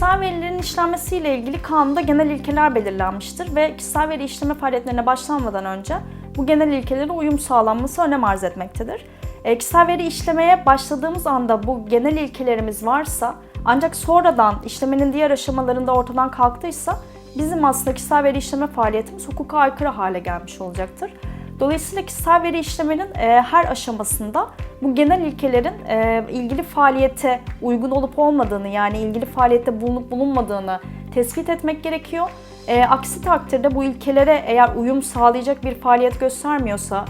Kişisel verilerin işlenmesiyle ilgili kanunda genel ilkeler belirlenmiştir ve kişisel veri işleme faaliyetlerine başlanmadan önce bu genel ilkelere uyum sağlanması önem arz etmektedir. E, kişisel veri işlemeye başladığımız anda bu genel ilkelerimiz varsa ancak sonradan işlemenin diğer aşamalarında ortadan kalktıysa bizim aslında kişisel veri işleme faaliyetimiz hukuka aykırı hale gelmiş olacaktır. Dolayısıyla kişisel veri işlemenin e, her aşamasında bu genel ilkelerin e, ilgili faaliyete uygun olup olmadığını yani ilgili faaliyette bulunup bulunmadığını tespit etmek gerekiyor. E, aksi takdirde bu ilkelere eğer uyum sağlayacak bir faaliyet göstermiyorsa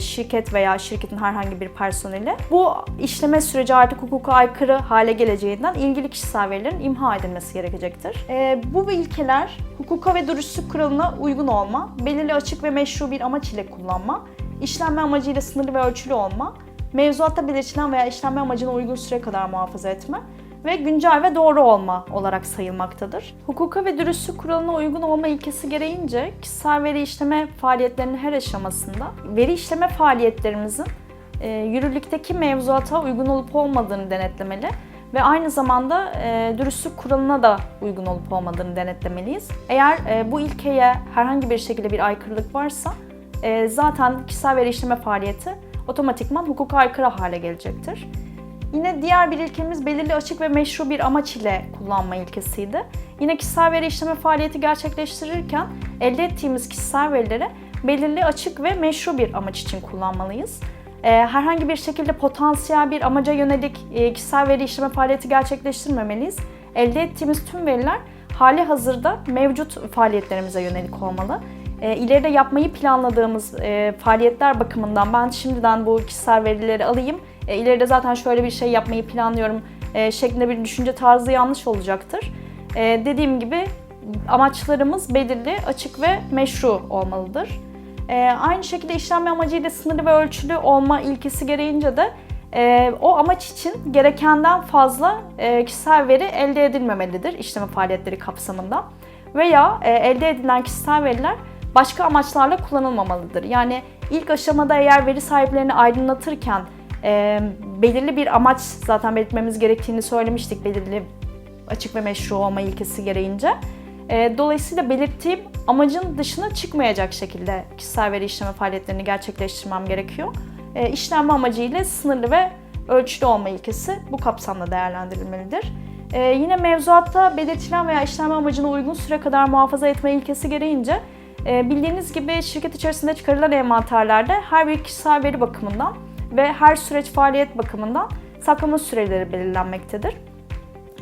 şirket veya şirketin herhangi bir personeli bu işleme süreci artık hukuka aykırı hale geleceğinden ilgili kişisel verilerin imha edilmesi gerekecektir. E, bu ilkeler hukuka ve dürüstlük kuralına uygun olma, belirli açık ve meşru bir amaç ile kullanma, işlenme amacıyla sınırlı ve ölçülü olma, mevzuatta belirtilen veya işlenme amacına uygun süre kadar muhafaza etme ve güncel ve doğru olma olarak sayılmaktadır. Hukuka ve dürüstlük kuralına uygun olma ilkesi gereğince kişisel veri işleme faaliyetlerinin her aşamasında veri işleme faaliyetlerimizin e, yürürlükteki mevzuata uygun olup olmadığını denetlemeli ve aynı zamanda e, dürüstlük kuralına da uygun olup olmadığını denetlemeliyiz. Eğer e, bu ilkeye herhangi bir şekilde bir aykırılık varsa e, zaten kişisel veri işleme faaliyeti otomatikman hukuka aykırı hale gelecektir. Yine diğer bir ilkemiz belirli açık ve meşru bir amaç ile kullanma ilkesiydi. Yine kişisel veri işleme faaliyeti gerçekleştirirken elde ettiğimiz kişisel verileri belirli açık ve meşru bir amaç için kullanmalıyız. Ee, herhangi bir şekilde potansiyel bir amaca yönelik e, kişisel veri işleme faaliyeti gerçekleştirmemeliyiz. Elde ettiğimiz tüm veriler hali hazırda mevcut faaliyetlerimize yönelik olmalı. E, ileride yapmayı planladığımız e, faaliyetler bakımından ben şimdiden bu kişisel verileri alayım. E, ileride zaten şöyle bir şey yapmayı planlıyorum e, şeklinde bir düşünce tarzı yanlış olacaktır. E, dediğim gibi amaçlarımız belirli, açık ve meşru olmalıdır. E, aynı şekilde işlenme amacıyla sınırlı ve ölçülü olma ilkesi gereğince de e, o amaç için gerekenden fazla e, kişisel veri elde edilmemelidir işleme faaliyetleri kapsamında. Veya e, elde edilen kişisel veriler başka amaçlarla kullanılmamalıdır. Yani ilk aşamada eğer veri sahiplerini aydınlatırken e, belirli bir amaç zaten belirtmemiz gerektiğini söylemiştik belirli açık ve meşru olma ilkesi gereğince. E, dolayısıyla belirttiğim amacın dışına çıkmayacak şekilde kişisel veri işleme faaliyetlerini gerçekleştirmem gerekiyor. E, işlenme amacıyla sınırlı ve ölçülü olma ilkesi bu kapsamda değerlendirilmelidir. E, yine mevzuatta belirtilen veya işlenme amacına uygun süre kadar muhafaza etme ilkesi gereğince e, bildiğiniz gibi şirket içerisinde çıkarılan envanterlerde her bir kişisel veri bakımından ve her süreç faaliyet bakımından saklama süreleri belirlenmektedir.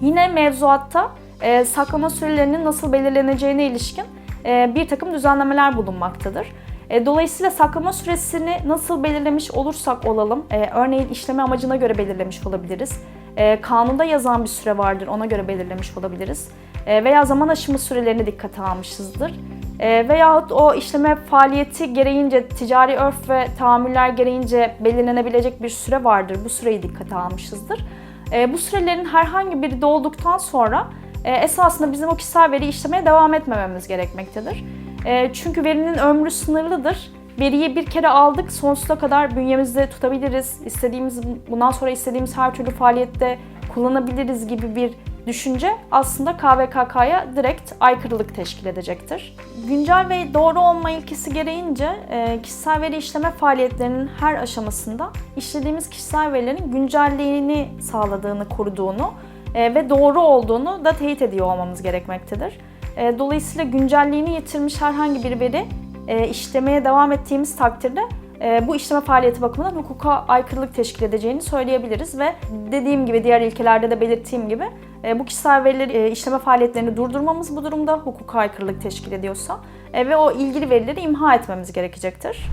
Yine mevzuatta e, saklama sürelerinin nasıl belirleneceğine ilişkin e, bir takım düzenlemeler bulunmaktadır. E, dolayısıyla saklama süresini nasıl belirlemiş olursak olalım, e, örneğin işleme amacına göre belirlemiş olabiliriz. E, kanunda yazan bir süre vardır, ona göre belirlemiş olabiliriz. E, veya zaman aşımı sürelerini dikkate almışızdır. E, veyahut o işleme faaliyeti gereğince, ticari örf ve tahammüller gereğince belirlenebilecek bir süre vardır. Bu süreyi dikkate almışızdır. E, bu sürelerin herhangi biri dolduktan sonra e, esasında bizim o kişisel veri işlemeye devam etmememiz gerekmektedir. E, çünkü verinin ömrü sınırlıdır. Veriyi bir kere aldık, sonsuza kadar bünyemizde tutabiliriz. İstediğimiz, bundan sonra istediğimiz her türlü faaliyette kullanabiliriz gibi bir düşünce aslında KVKK'ya direkt aykırılık teşkil edecektir. Güncel ve doğru olma ilkesi gereğince e, kişisel veri işleme faaliyetlerinin her aşamasında işlediğimiz kişisel verilerin güncelliğini sağladığını, koruduğunu e, ve doğru olduğunu da teyit ediyor olmamız gerekmektedir. E, dolayısıyla güncelliğini yitirmiş herhangi bir veri işlemeye devam ettiğimiz takdirde bu işleme faaliyeti bakımından hukuka aykırılık teşkil edeceğini söyleyebiliriz ve dediğim gibi diğer ilkelerde de belirttiğim gibi bu kişisel verileri işleme faaliyetlerini durdurmamız bu durumda hukuka aykırılık teşkil ediyorsa ve o ilgili verileri imha etmemiz gerekecektir.